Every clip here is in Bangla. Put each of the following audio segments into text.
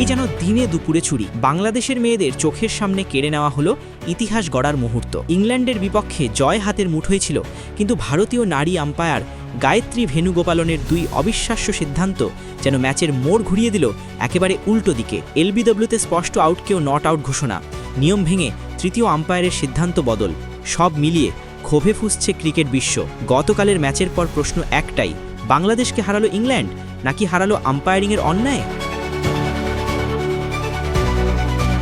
এই যেন দিনে দুপুরে ছুরি। বাংলাদেশের মেয়েদের চোখের সামনে কেড়ে নেওয়া হলো ইতিহাস গড়ার মুহূর্ত। ইংল্যান্ডের বিপক্ষে জয় হাতের মুঠোয় ছিল, কিন্তু ভারতীয় নারী আম্পায়ার গায়ত্রী ভেনুগোপালনের দুই অবিশ্বাস্য সিদ্ধান্ত যেন ম্যাচের মোড় ঘুরিয়ে দিল একেবারে উল্টো দিকে। এলবিডব্লিউতে স্পষ্ট আউটকেও নট আউট ঘোষণা। নিয়ম ভেঙে তৃতীয় আম্পায়ারের সিদ্ধান্ত বদল। সব মিলিয়ে ক্ষোভে ফুসছে ক্রিকেট বিশ্ব। গতকালের ম্যাচের পর প্রশ্ন একটাই, বাংলাদেশকে হারালো ইংল্যান্ড নাকি হারালো আম্পায়ারিংয়ের অন্যায়?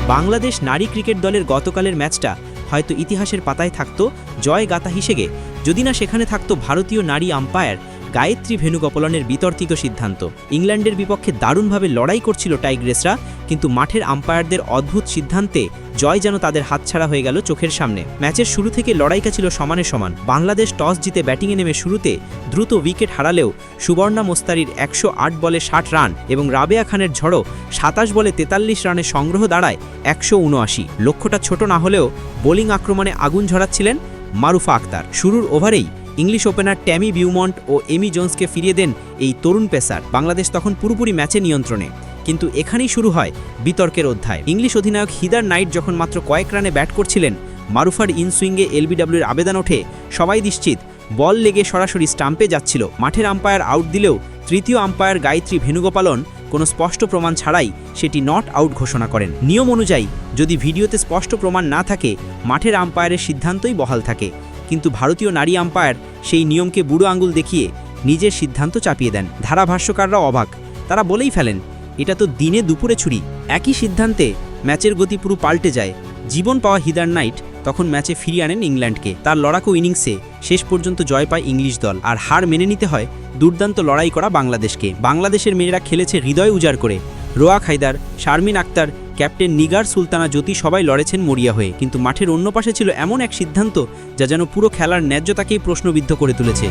বাংলাদেশ নারী ক্রিকেট দলের গতকালের ম্যাচটা হয়তো ইতিহাসের পাতায় থাকত জয় গাতা হিসেবে যদি না সেখানে থাকত ভারতীয় নারী আম্পায়ার গায়ত্রী ভেনুগোপালনের বিতর্কিত সিদ্ধান্ত। ইংল্যান্ডের বিপক্ষে দারুণভাবে লড়াই করছিল টাইগ্রেসরা, কিন্তু মাঠের আম্পায়ারদের অদ্ভুত সিদ্ধান্তে জয় যেন তাদের হাতছাড়া হয়ে গেল চোখের সামনে। ম্যাচের শুরু থেকে লড়াইটা ছিল সমানে সমান। বাংলাদেশ টস জিতে ব্যাটিংয়ে নেমে শুরুতে দ্রুত উইকেট হারালেও সুবর্ণা মোস্তারির একশো আট বলে ষাট রান এবং রাবেয়া খানের ঝড়ো সাতাশ বলে তেতাল্লিশ রানের সংগ্রহ দাঁড়ায় একশো উনআশি। লক্ষ্যটা ছোট না হলেও বোলিং আক্রমণে আগুন ঝরাচ্ছিলেন মারুফা আক্তার। শুরুর ওভারেই ইংলিশ ওপেনার ট্যামি বিউমন্ট ও এমি জোন্সকে ফিরিয়ে দেন এই তরুণ পেসার। বাংলাদেশ তখন পুরোপুরি ম্যাচে নিয়ন্ত্রণে। কিন্তু এখানেই শুরু হয় বিতর্কের অধ্যায়। ইংলিশ অধিনায়ক হিদার নাইট যখন মাত্র কয়েক রানে ব্যাট করছিলেন, মারুফার ইনসুইংয়ে এলবিডব্লিউর আবেদন ওঠে। সবাই নিশ্চিত, বল লেগে সরাসরি স্টাম্পে যাচ্ছিল। মাঠের আম্পায়ার আউট দিলেও তৃতীয় আম্পায়ার গায়ত্রী ভেনুগোপালন কোনো স্পষ্ট প্রমাণ ছাড়াই সেটি নট আউট ঘোষণা করেন। নিয়ম অনুযায়ী, যদি ভিডিওতে স্পষ্ট প্রমাণ না থাকে, মাঠের আম্পায়ারের সিদ্ধান্তই বহাল থাকে। কিন্তু ভারতীয় নারী আম্পায়ার সেই নিয়মকে বুড়ো আঙুল দেখিয়ে নিজের সিদ্ধান্ত চাপিয়ে দেন। ধারাভাষ্যকাররা অবাক। তারা বলেই ফেলেন, এটা তো দিনে দুপুরে ছুরি। একই সিদ্ধান্তে ম্যাচের গতি পুরো পাল্টে যায়। জীবন পাওয়া হিদার নাইট তখন ম্যাচে ফিরিয়ে আনেন ইংল্যান্ডকে। তার লড়াকু ইনিংসে শেষ পর্যন্ত জয় পায় ইংলিশ দল। আর হার মেনে নিতে হয় দুর্দান্ত লড়াই করা বাংলাদেশকে। বাংলাদেশের মেয়েরা খেলেছে হৃদয় উজাড় করে। রোয়া খাইদার শারমিন আক্তার, ক্যাপ্টেন নিগার সুলতানা জ্যোতি সবাই লড়েছেন মরিয়া হয়ে। কিন্তু মাঠের অন্য পাশে ছিল এমন এক সিদ্ধান্ত যা যেন পুরো খেলার ন্যায্যতাকেই প্রশ্নবিদ্ধ করে তুলেছে।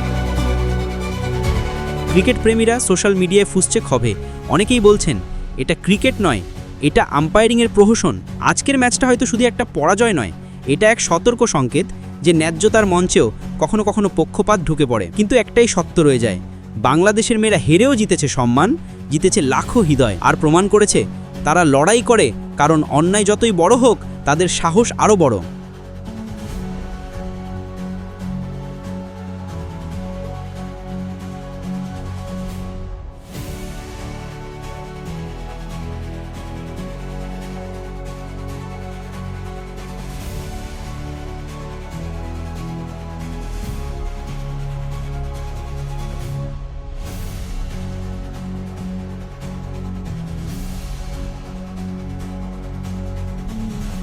ক্রিকেট প্রেমীরা সোশ্যাল মিডিয়ায় ফুসছে ক্ষোভে। অনেকেই বলছেন, এটা ক্রিকেট নয়, এটা আম্পায়ারিংয়ের প্রহসন। আজকের ম্যাচটা হয়তো শুধু একটা পরাজয় নয়। এটা এক সতর্ক সংকেত যে ন্যায্যতার মঞ্চেও কখনো কখনো পক্ষপাত ঢুকে পড়ে। কিন্তু একটাই সত্য রয়ে যায়, বাংলাদেশের মেয়েরা হেরেও জিতেছে সম্মান, জিতেছে লাখো হৃদয়। আর প্রমাণ করেছে, তারা লড়াই করে, কারণ অন্যায় যতই বড় হোক, তাদের সাহস আরও বড়।